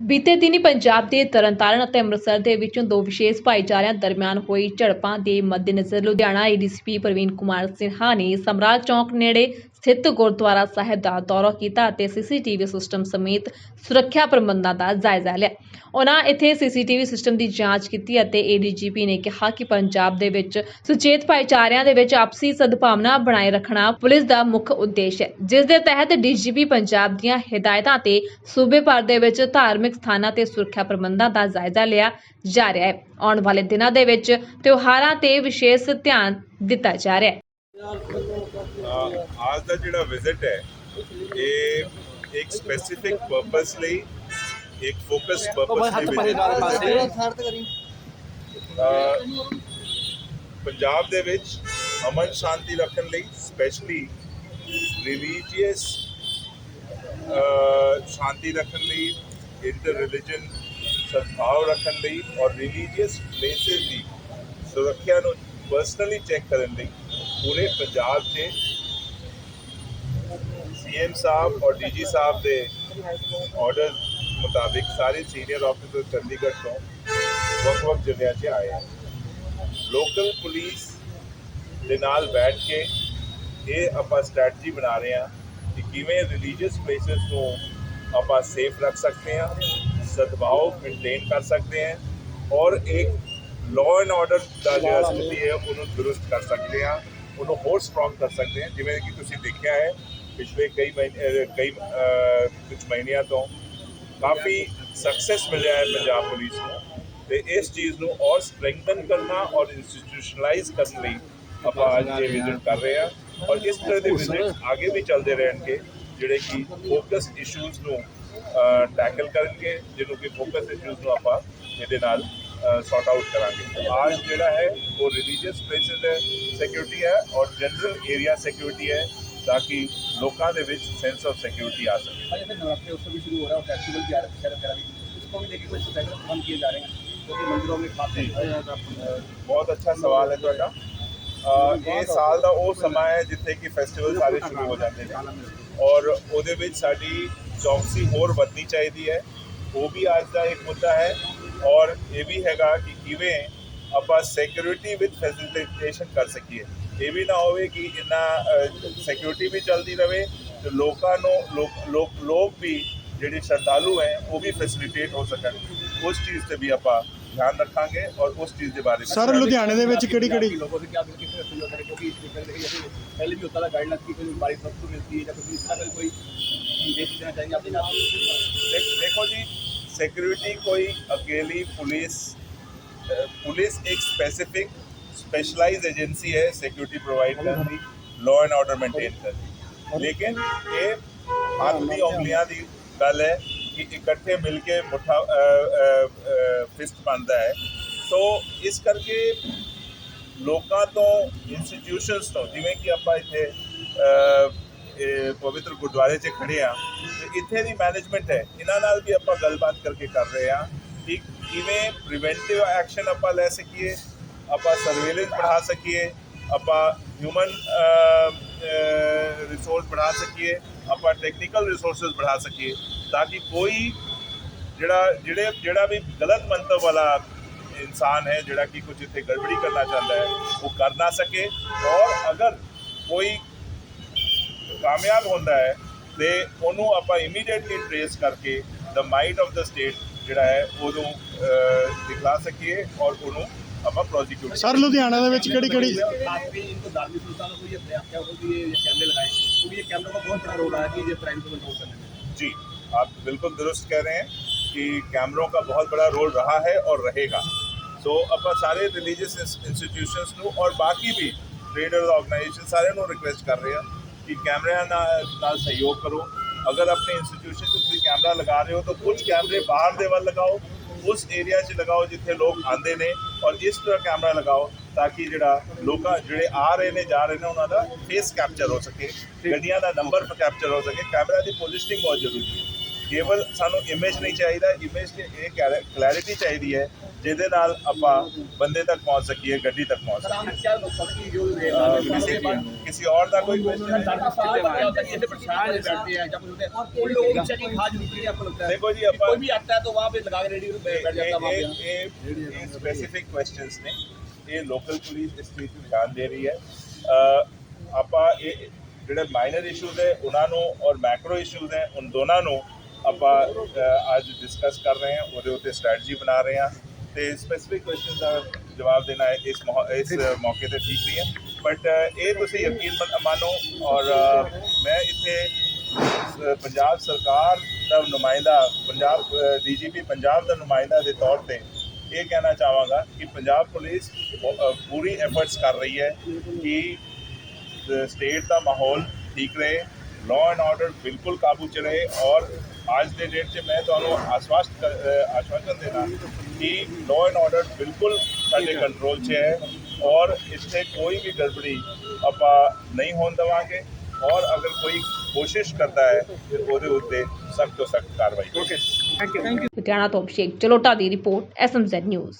ਬੀਤੇ ਦਿਨੀ ਪੰਜਾਬ ਦੇ ਤਰਨਤਾਰਨ ਅਤੇ ਅੰਮ੍ਰਿਤਸਰ ਦੇ ਵਿੱਚੋਂ ਦੋ ਵਿਸ਼ੇਸ਼ ਭਾਈਚਾਰਿਆਂ ਦਰਮਿਆਨ ਹੋਈ ਝੜਪਾਂ ਦੇ ਮੱਦੇਨਜ਼ਰ ਲੁਧਿਆਣਾ ਏਡੀਸੀਪੀ ਪ੍ਰਵੀਨ ਕੁਮਾਰ ਸਿਨਹਾ ਨੇ ਸਮਰਾਜ ਚੌਂਕ ਨੇੜੇ ਸਥਿਤ ਗੁਰਦੁਆਰਾ ਸਾਹਿਬ ਦਾ ਦੌਰਾ ਕੀਤਾ ਅਤੇ ਸੀਸੀਟੀਵੀ ਸਿਸਟਮ ਸਮੇਤ ਸੁਰੱਖਿਆ ਪ੍ਰਬੰਧਾਂ ਦਾ ਜਾਇਜ਼ਾ ਲਿਆ। ਉਹਨਾਂ ਇੱਥੇ ਸੀਸੀਟੀਵੀ ਸਿਸਟਮ ਦੀ ਜਾਂਚ ਕੀਤੀ ਅਤੇ ਏਡੀਜੀਪੀ ਨੇ ਕਿਹਾ ਕਿ ਪੰਜਾਬ ਦੇ ਵਿੱਚ ਸੁਚੇਤ ਭਾਈਚਾਰਿਆਂ ਦੇ ਵਿੱਚ ਆਪਸੀ ਸਦਭਾਵਨਾ ਬਣਾਏ ਰੱਖਣਾ ਪੁਲਿਸ ਦਾ ਮੁੱਖ ਉਦੇਸ਼ ਹੈ, ਜਿਸ ਦੇ ਤਹਿਤ ਡੀਜੀਪੀ ਪੰਜਾਬ ਦੀਆਂ ਹਦਾਇਤਾਂ ਤੇ ਸੂਬੇ ਭਰ ਦੇ ਵਿੱਚ ਧਾਰਮਿਕ ਸਥਾਨਾਂ ਤੇ ਸੁਰੱਖਿਆ ਪ੍ਰਬੰਧਾਂ ਦਾ ਜਾਇਜ਼ਾ ਲਿਆ ਜਾ ਰਿਹਾ ਹੈ। ਆਉਣ ਵਾਲੇ ਦਿਨਾਂ ਦੇ ਵਿੱਚ ਤਿਉਹਾਰਾਂ ਤੇ ਵਿਸ਼ੇਸ਼ ਧਿਆਨ ਦਿੱਤਾ ਜਾ ਰਿਹਾ ਹੈ। ਅੱਜ ਦਾ ਜਿਹੜਾ ਵਿਜ਼ਿਟ ਹੈ ਇਹ ਇੱਕ ਸਪੈਸੀਫਿਕ ਪਰਪਸ ਲਈ ਇੱਕ ਫੋਕਸ ਪਰਪਸ ਲਈ ਅਹ ਪੰਜਾਬ ਦੇ ਵਿੱਚ ਅਮਨ ਸ਼ਾਂਤੀ ਰੱਖਣ ਲਈ ਸਪੈਸ਼ਲੀ ਰਿਲੀਜੀਅਸ ਸ਼ਾਂਤੀ ਰੱਖਣ ਲਈ ਇੰਟਰ ਰਿਲੀਜਨ ਸਦਭਾਵ ਰੱਖਣ ਲਈ ਔਰ ਰਿਲੀਜੀਅਸ ਪਲੇਸਿਸ ਦੀ ਸੁਰੱਖਿਆ ਨੂੰ ਪਰਸਨਲੀ ਚੈੱਕ ਕਰਨ ਲਈ ਪੂਰੇ ਪੰਜਾਬ 'ਚ ਸੀਐਮ ਸਾਹਿਬ ਔਰ ਡੀਜੀ ਸਾਹਿਬ ਦੇ ਆਰਡਰ ਮੁਤਾਬਿਕ ਸਾਰੇ ਸੀਨੀਅਰ ਆਫੀਸਰ ਚੰਡੀਗੜ੍ਹ ਤੋਂ ਵੱਖ-ਵੱਖ ਜ਼ਿਲ੍ਹਿਆਂ 'ਚ ਆਏ ਹਨ ਲੋਕਲ ਪੁਲਿਸ ਦੇ ਨਾਲ ਬੈਠ ਕੇ ਇਹ ਆਪਾਂ ਸਟ੍ਰੈਟਜੀ ਬਣਾ ਰਹੇ ਹਾਂ ਕਿ ਕਿਵੇਂ ਰਿਲੀਜੀਅਸ ਪਲੇਸਸ ਨੂੰ ਆਪਾਂ ਸੇਫ ਰੱਖ ਸਕਦੇ ਹਾਂ, ਸਦਭਾਵ ਮੇਨਟੇਨ ਕਰ ਸਕਦੇ ਹਾਂ ਔਰ ਇੱਕ ਲਾਅ ਐਂਡ ਆਰਡਰ ਦਾ ਜਿਹੜਾ ਸਥਿਤੀ ਹੈ, ਉਹਨੂੰ ਦਰੁਸਤ ਕਰ ਸਕਦੇ ਹਾਂ, ਉਹਨੂੰ ਹੋਰ ਸਟਰੋਂਗ ਕਰ ਸਕਦੇ ਹਾਂ। ਜਿਵੇਂ ਕਿ ਤੁਸੀਂ ਦੇਖਿਆ ਹੈ ਪਿਛਲੇ ਕਈ ਮਹੀਨੇ ਕਈ ਕੁਝ ਮਹੀਨਿਆਂ ਤੋਂ ਕਾਫੀ ਸਕਸੈਸ ਮਿਲਿਆ ਹੈ ਪੰਜਾਬ ਪੁਲਿਸ ਨੂੰ ਤੇ ਇਸ ਚੀਜ਼ ਨੂੰ ਔਰ ਸਟਰੈਂਥਨ ਕਰਨਾ ਔਰ ਇੰਸਟੀਟਿਊਸ਼ਨਲਾਈਜ਼ ਕਰਨ ਲਈ ਆਪਾਂ ਅੱਜ ਇਹ ਵਿਜ਼ਿਟ ਕਰ ਰਹੇ ਹਾਂ ਔਰ ਇਸ ਤਰ੍ਹਾਂ ਦੇ ਵਿਜ਼ਿਟ ਅੱਗੇ ਵੀ ਚੱਲਦੇ ਰਹਿਣਗੇ ਜਿਹੜੇ ਕਿ ਫੋਕਸ ਇਸ਼ੂਜ਼ ਨੂੰ ਟੈਕਲ ਕਰਨਗੇ ਜਿਹਨੂੰ ਕਿ ਫੋਕਸ ਇਸ਼ੂਜ਼ ਨੂੰ ਆਪਾਂ ਇਹਦੇ ਨਾਲ ਸੌਟ ਆਊਟ ਕਰਾਂਗੇ। ਅੱਜ ਜਿਹੜਾ ਹੈ ਉਹ ਰਿਲੀਜੀਅਸ ਪਲੇਸਿਸ ਹੈ ਸਿਕਿਉਰਿਟੀ ਹੈ ਔਰ ਜਨਰਲ ਏਰੀਆ ਸਿਕਿਉਰਿਟੀ ਹੈ। ਤਾਂ ਕਿ ਲੋਕਾਂ ਦੇ ਵਿੱਚ ਸੈਂਸ ਆਫ ਸਿਕਿਉਰਿਟੀ ਆ ਸਕੇ आज जैसे नवरात्रि उत्सव भी शुरू हो रहा है और फेस्टिवल भी आ रहा है दशहरा वगैरह भी इसको भी लेके कुछ स्पेशल प्रबंध किए जा रहे हैं क्योंकि मंदिरों में खास ਬਹੁਤ ਅੱਛਾ ਸਵਾਲ ਹੈ ਤੁਹਾਡਾ ਅਹ ਇਹ ਸਾਲ ਦਾ ਉਹ ਸਮਾਂ ਹੈ ਜਿੱਥੇ ਕਿ ਫੈਸਟੀਵਲ ਸਾਰੇ ਸ਼ੁਰੂ ਹੋ ਜਾਂਦੇ ਨੇ ਔਰ ਉਹਦੇ ਵਿੱਚ ਸਾਡੀ ਚੌਕਸੀ ਹੋਰ ਵਧਣੀ ਚਾਹੀਦੀ ਹੈ ਉਹ ਵੀ ਅੱਜ ਦਾ ਇੱਕ ਮੁੱਦਾ ਹੈ ਔਰ ਇਹ ਵੀ ਹੈਗਾ ਕਿ ਕਿਵੇਂ ਆਪਾਂ ਸਿਕਿਉਰਿਟੀ ਵਿਦ ਫੈਸਿਲਿਟੇਸ਼ਨ ਕਰ ਸਕੀਏ ਇਹ ਵੀ ਨਾ ਹੋਵੇ ਕਿ ਇੰਨਾ ਸਿਕਿਉਰਿਟੀ ਵੀ ਚੱਲਦੀ ਰਵੇ ਤੇ ਲੋਕਾਂ ਨੂੰ ਲੋਕ ਲੋਕ ਲੋਕ ਵੀ ਜਿਹੜੇ ਸ਼ਰਧਾਲੂ ਹੈ ਉਹ ਵੀ ਫੈਸਿਲਿਟੇਟ ਹੋ ਸਕਣ ਉਸ ਚੀਜ਼ ਤੇ ਵੀ ਆਪਾਂ ਧਿਆਨ ਰੱਖਾਂਗੇ ਔਰ ਉਸ ਚੀਜ਼ ਦੇ ਬਾਰੇ ਸਰ ਲੁਧਿਆਣੇ ਦੇ ਵਿੱਚ ਕਿਹੜੀ ਕਿਹੜੀ लोगों से क्या किस तरह सहयोग करें क्योंकि जैसे पहले भी होता था गाइडलाइंस की कोई बारिश सबको मिलती है या कुछ इस तरह का कोई देश देना चाहेंगे अपने नाम देख- देखो जी सिक्योरिटी कोई अकेली पुलिस अ, पुलिस एक स्पेसिफिक स्पेशलाइज एजेंसी है सिक्योरिटी प्रोवाइड करती लॉ एंड ऑर्डर मेंटेन करती लेकिन ये हाथ दी उंगलियां दी गल है कि इकट्ठे मिलके मुठा फिस्ट बनता है ਸੋ ਇਸ ਕਰਕੇ ਲੋਕਾਂ ਤੋਂ ਇੰਸਟੀਟਿਊਸ਼ਨਸ ਤੋਂ ਜਿਵੇਂ ਕਿ ਆਪਾਂ ਇੱਥੇ ਅਹ, ਇਹ ਪਵਿੱਤਰ ਗੁਰਦੁਆਰੇ 'ਚ ਖੜੇ ਆ ਤੇ ਇੱਥੇ ਦੀ ਮੈਨੇਜਮੈਂਟ ਹੈ ਇਹਨਾਂ ਨਾਲ ਵੀ ਆਪਾਂ ਗੱਲਬਾਤ ਕਰਕੇ ਕਰ ਰਹੇ ਆ ਕਿ ਕਿਵੇਂ ਪ੍ਰੀਵੈਂਟਿਵ ਐਕਸ਼ਨ ਆਪਾਂ ਲੈ ਸਕੀਏ ਆਪਾਂ ਸਰਵੇਲੈਂਸ ਬਣਾ ਸਕੀਏ, ਆਪਾਂ ਹਿਊਮਨ ਰਿਸੋਰਸ ਬਣਾ ਸਕੀਏ, ਆਪਾਂ ਟੈਕਨੀਕਲ ਰਿਸੋਰਸਸ ਬਣਾ ਸਕੀਏ, ਤਾਂ ਕਿ ਕੋਈ ਜਿਹੜਾ, ਜਿਹੜੇ, ਜਿਹੜਾ ਵੀ ਗਲਤ ਮੰਤਵ ਵਾਲਾ ਇਨਸਾਨ ਹੈ, ਜਿਹੜਾ ਕਿ ਕੁਝ ਇੱਥੇ ਗੜਬੜੀ ਕਰਨਾ ਚਾਹੁੰਦਾ ਹੈ, ਉਹ ਕਰ ਨਾ ਸਕੇ। ਔਰ ਅਗਰ ਕੋਈ ਕਾਮਯਾਬ ਹੁੰਦਾ ਹੈ, ਤੇ ਉਹਨੂੰ ਆਪਾਂ ਇਮੀਡੀਏਟਲੀ ਟ੍ਰੇਸ ਕਰਕੇ the mind of the state ਜਿਹੜਾ ਹੈ, ਉਹਨੂੰ ਦਿਖਲਾ ਸਕੀਏ ਔਰ ਉਹਨੂੰ ਆਪਾਂ ਪ੍ਰੋਸੀਕਿਊਟ ਸਰ ਲੁਧਿਆਣਾ ਦੇ ਵਿੱਚ ਕਿਹੜੀ ਕਿਹੜੀ खासकर इनको धार्मिक संस्थानों को ये प्रयास क्या होगा कि ये कैमरे लगाएं क्योंकि ये कैमरों का बहुत बड़ा रोल रहा है कि ये क्राइम को कंट्रोल करने में जी आप बिल्कुल दुरुस्त कह रहे हैं कि कैमरों का बहुत बड़ा रोल रहा है और रहेगा ਸੋ ਆਪਾਂ ਸਾਰੇ ਰਿਲੀਜੀਅਸ ਇੰਸਟੀਟਿਊਸ਼ਨਸ ਨੂੰ ਔਰ ਬਾਕੀ ਵੀ ਟ੍ਰੇਡਰ ਆਰਗੇਨਾਈਜੇਸ਼ਨ ਸਾਰਿਆਂ ਨੂੰ ਰਿਕੁਐਸਟ ਕਰ ਰਹੇ ਆ ਕਿ ਕੈਮਰਿਆਂ ਨਾਲ ਨਾਲ ਸਹਿਯੋਗ ਕਰੋ ਅਗਰ ਆਪਣੇ ਇੰਸਟੀਟਿਊਸ਼ਨ 'ਚ ਤੁਸੀਂ ਕੈਮਰਾ ਲਗਾ ਰਹੇ ਹੋ ਤਾਂ ਕੁਝ ਕੈਮਰੇ ਬਾਹਰ ਦੇ ਵੱਲ ਲਗਾਓ ਉਸ ਏਰੀਆ 'ਚ ਲਗਾਓ ਜਿੱਥੇ ਲੋਕ ਆਉਂਦੇ ਨੇ ਔਰ ਇਸ ਤਰ੍ਹਾਂ ਕੈਮਰਾ ਲਗਾਓ ਤਾਂ ਕਿ ਜਿਹੜਾ ਲੋਕਾਂ, ਜਿਹੜੇ ਆ ਰਹੇ ਨੇ, ਜਾ ਰਹੇ ਨੇ, ਉਹਨਾਂ ਦਾ ਫੇਸ ਕੈਪਚਰ ਹੋ ਸਕੇ, ਗੱਡੀਆਂ ਦਾ ਨੰਬਰ ਕੈਪਚਰ ਹੋ ਸਕੇ। ਕੈਮਰਾ ਦੀ ਪੋਜੀਸ਼ਨਿੰਗ ਬਹੁਤ ਜ਼ਰੂਰੀ ਹੈ। ਕੇਵਲ ਸਾਨੂੰ ਇਮੇਜ ਨਹੀਂ ਚਾਹੀਦਾ ਇਮੇਜ ਤੇ ਇਹ ਕਲੈਰਿਟੀ ਚਾਹੀਦੀ ਹੈ ਜਿਹਦੇ ਨਾਲ ਆਪਾਂ ਬੰਦੇ ਤੱਕ ਪਹੁੰਚ ਸਕੀਏ, ਗੱਡੀ ਤੱਕ ਪਹੁੰਚ ਸਕੀਏ। ਕਿਸੇ ਹੋਰ ਦਾ ਕੋਈ ਦੇਖੋ ਜੀ ਆਪਾਂ ਕੋਈ ਵੀ ਆਤਾ ਹੈ ਤਾਂ ਵਾਹ ਪੇ ਲਗਾ ਕੇ ਰੇਡੀ ਨੂੰ ਬੈਠ ਜਾਂਦਾ ਵਾਹ ਇਹ ਇਹ ਸਪੈਸੀਫਿਕ ਕੁਐਸਚਨਸ ਨੇ। ਇਹ ਲੋਕਲ ਪੁਲਿਸ ਇਸ ਚੀਜ਼ ਤੇ ਧਿਆਨ ਦੇ ਰਹੀ ਹੈ। ਆਪਾਂ ਇਹ ਜਿਹੜੇ ਮਾਈਨਰ ਇਸ਼ੂਜ਼ ਹੈ, ਉਹਨਾਂ ਨੂੰ ਔਰ ਮੈਕਰੋ ਇਸ਼ੂਜ਼ ਹੈ ਉਹਨਾਂ ਦੋਨਾਂ ਨੂੰ ਆਪਾਂ ਅੱਜ ਡਿਸਕਸ ਕਰ ਰਹੇ ਹਾਂ। ਉਹਦੇ ਉੱਤੇ ਸਟ੍ਰੈਟਜੀ ਬਣਾ ਰਹੇ ਹਾਂ। ਤੇ ਸਪੈਸੀਫਿਕ ਕੁਐਸਚਨ ਦਾ ਜਵਾਬ ਦੇਣਾ ਇਸ ਮੌ- ਇਸ ਮੌਕੇ ਤੇ ਠੀਕ ਨਹੀਂ ਹੈ। ਬਟ ਇਹ ਤੁਸੀਂ ਯਕੀਨ ਮੰਨੋ ਔਰ ਮੈਂ ਇੱਥੇ ਪੰਜਾਬ ਸਰਕਾਰ ਦਾ ਨੁਮਾਇੰਦਾ, ਪੰਜਾਬ ਡੀਜੀਪੀ ਪੰਜਾਬ ਦਾ ਨੁਮਾਇੰਦਾ ਦੇ ਤੌਰ ਤੇ ਇਹ ਕਹਿਣਾ ਚਾਹਾਂਗਾ ਕਿ ਪੰਜਾਬ ਪੁਲਿਸ ਪੂਰੀ ਐਫਰਟਸ ਕਰ ਰਹੀ ਹੈ ਕਿ ਸਟੇਟ ਦਾ ਮਾਹੌਲ ਠੀਕ ਰਹੇ ਲਾਅ ਐਂਡ ਆਰਡਰ ਬਿਲਕੁਲ ਕਾਬੂ 'ਚ ਰਹੇ ਔਰ ਅੱਜ ਦੇ ਡੇਟ 'ਚ ਮੈਂ ਤੁਹਾਨੂੰ ਆਸ਼ਵਾਸਤ ਕਰ- ਅਹ ਆਸ਼ਵਾਸਨ ਦੇਣਾ ਕਿ ਲਾਅ ਐਂਡ ਆਰਡਰ ਬਿਲਕੁਲ ਸਾਡੇ ਕੰਟਰੋਲ 'ਚ ਹੈ ਔਰ ਇੱਥੇ ਕੋਈ ਵੀ ਗੜਬੜੀ ਆਪਾਂ ਨਹੀਂ ਹੋਣ ਦੇਵਾਂਗੇ ਔਰ ਅਗਰ ਕੋਈ ਕੋਸ਼ਿਸ਼ ਕਰਦਾ ਹੈ ਤੇ ਉਹਦੇ ਉੱਤੇ ਸਖਤ ਤੋਂ ਸਖਤ ਕਾਰਵਾਈ ਓਕੇ ਲੁਧਿਆਣਾ ਤੋਂ ਅਭਿਸ਼ੇਕ ਚਲੋਟਾ ਦੀ ਰਿਪੋਰਟ ਐਸਐਮਜ਼ੈਡ ਨਿਊਜ਼